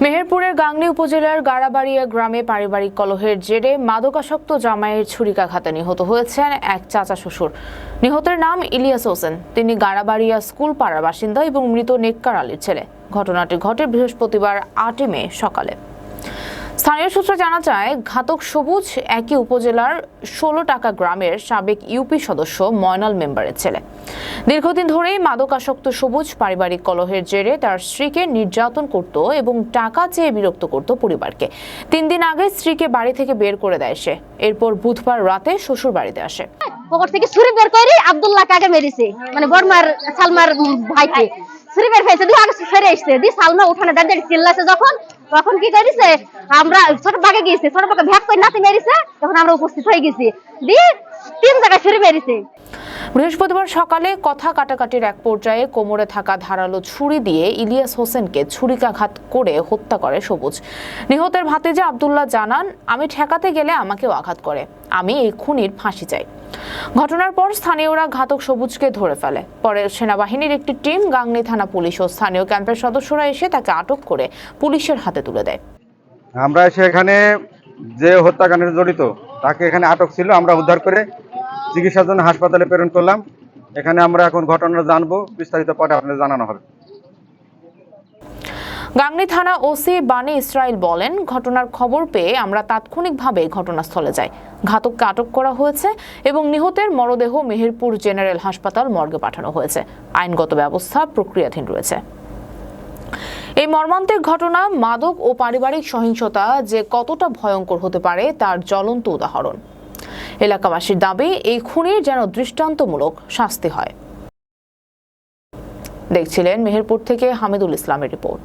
মেহেরপুরের গাংনী উপজেলার গাড়াবাড়িয়া গ্রামে পারিবারিক কলহের জেরে মাদকাসক্ত জামাইয়ের ছুরিকাঘাতে নিহত হয়েছেন এক চাচা শ্বশুর। নিহতের নাম ইলিয়াস হোসেন। তিনি গাড়াবাড়িয়া স্কুল পাড়ার বাসিন্দা এবং মৃত নেককার আলীর ছেলে। ঘটনাটি ঘটে বৃহস্পতিবার আটই মে সকালে। স্থানীয় সূত্রে জানা যায়, ঘাতক সবুজ একই উপজেলার ষোলো টাকা গ্রামের সাবেক ইউপি সদস্য ময়নাল মেম্বারের ছেলে। দীর্ঘদিন ধরেই মাদকাসক্ত সবুজ পারিবারিক কলহের জেরে তার স্ত্রীকে নির্যাতন করত এবং টাকা চেয়ে বিরক্ত করত পরিবারকে। তিন দিন আগে স্ত্রীকে বাড়ি থেকে বের করে দেয় সে। এরপর বুধবার রাতে শ্বশুর বাড়িতে আসে। পকেট থেকে ছুরি বের করে আব্দুল্লাহ কাকে মেরেছে মানে বর্মার সালমার ভাইকে। ছুরি বের হয়েছে দিয়ে আগে ফেরে এসছে। দিয়ে সালমা উঠানে দাঁড়িয়ে চিল্লাছে যখন তখন কি করেছে আমরা ছোট পাকে গিয়েছে ছোট পাকে ভ্যাক করে নাতি মেরেছে, তখন আমরা উপস্থিত হয়ে গেছি। দিয়ে তিন জায়গায় ফিরে মেরেছে বৃহস্পতিবার সকালে কথা কাটাকাটির এক পর্যায়ে কোমরে থাকা ধারালো ছুরি দিয়ে ইলিয়াস হোসেনকে ছুরিকাঘাত করে হত্যা করে সবুজ। নিহতের ভাতিজা আব্দুল্লাহ জানান, আমি ঠেকাতে গেলে আমাকেও আঘাত করে। আমি এই খুনির ফাঁসি চাই। ঘটনার পর স্থানীয়রা ঘাতক সবুজকে ধরে ফেলে। পরে সেনাবাহিনীর একটি টিম গাংনী থানা পুলিশ ও স্থানীয় ক্যাম্পের সদস্যরা এসে তাকে আটক করে পুলিশের হাতে তুলে দেয়। আমরা সেখানে যে হত্যাকাণ্ডে জড়িত, তাকে এখানে আটক ছিল, আমরা উদ্ধার করে চিকিৎসার জন্য হাসপাতালে প্রেরণ করলাম। এখানে আমরা এখন ঘটনা জানব, বিস্তারিত পরে আপনাদের জানানো হবে। গাংনী থানা ওসি বানি ইসরায়েল বলেন, ঘটনার খবর পেয়ে আমরা তাৎক্ষণিকভাবে ঘটনাস্থলে যাই। ঘাতককে আটক করা হয়েছে এবং নিহতের মরদেহ মেহেরপুর জেনারেল হাসপাতাল মর্গে পাঠানো হয়েছে। আইনগত ব্যবস্থা প্রক্রিয়াধীন রয়েছে। এই মর্মান্তিক ঘটনা মাদক ও পারিবারিক সহিংসতা যে কতটা ভয়ঙ্কর হতে পারে, তার জ্বলন্ত উদাহরণ। এলাকাবাসীর দাবি এই খুনের যেন দৃষ্টান্তমূলক শাস্তি হয়। দেখছিলেন মেহেরপুর থেকে হামিদুল ইসলামের রিপোর্ট।